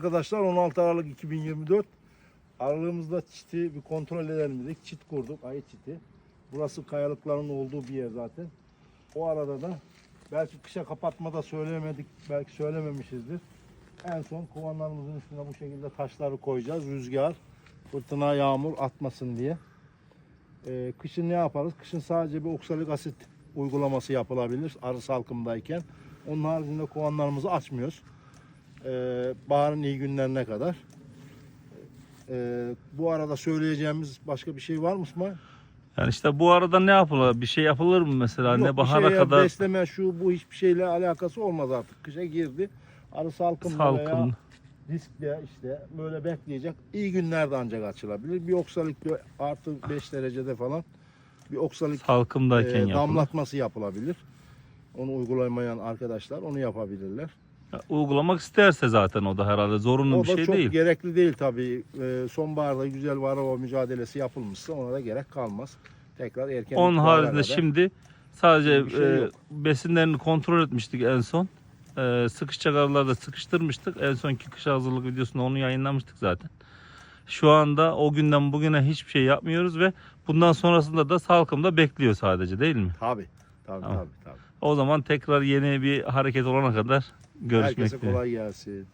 Arkadaşlar 16 Aralık 2024 aralığımızda çiti bir kontrol edelim dedik. Çit kurduk, ayı çiti. Burası kayalıkların olduğu bir yer zaten. O arada da belki kışa kapatmada söylemedik, belki söylememişizdir. En son kovanlarımızın üstüne bu şekilde taşları koyacağız. Rüzgar, fırtına, yağmur atmasın diye. Ee, kışın ne yaparız? Kışın sadece bir oksalik asit uygulaması yapılabilir arı salkımdayken. Onun haricinde kovanlarımızı açmıyoruz. Ee, baharın iyi günlerine kadar. Ee, bu arada söyleyeceğimiz başka bir şey var mı İsmail? Yani işte bu arada ne yapılır? Bir şey yapılır mı mesela? Yok, ne bir bahara şeye kadar Besleme şu bu hiçbir şeyle alakası olmaz artık. Kışa girdi. Arı salkımda veya salkım. riskle işte böyle bekleyecek. İyi günlerde ancak açılabilir. Bir oksalikle artı 5 derecede falan bir oksalik Salkımdayken e, yapılır. damlatması yapılabilir. Onu uygulamayan arkadaşlar onu yapabilirler. Ya, Uygulamak isterse zaten o da herhalde zorunlu o bir da şey çok değil. gerekli değil tabii. E, sonbaharda güzel varroa mücadelesi yapılmışsa ona da gerek kalmaz. Tekrar erken Onun haricinde şimdi sadece şey e, besinlerini kontrol etmiştik en son. E, sıkışacak arılarda sıkıştırmıştık. En sonki kış hazırlık videosunda onu yayınlamıştık zaten. Şu anda o günden bugüne hiçbir şey yapmıyoruz ve bundan sonrasında da salkımda bekliyor sadece değil mi? Tabii. Tabii Tamam. tabii tabii. O zaman tekrar yeni bir hareket olana kadar görüşmek Herkese dileğiyle. kolay gelsin.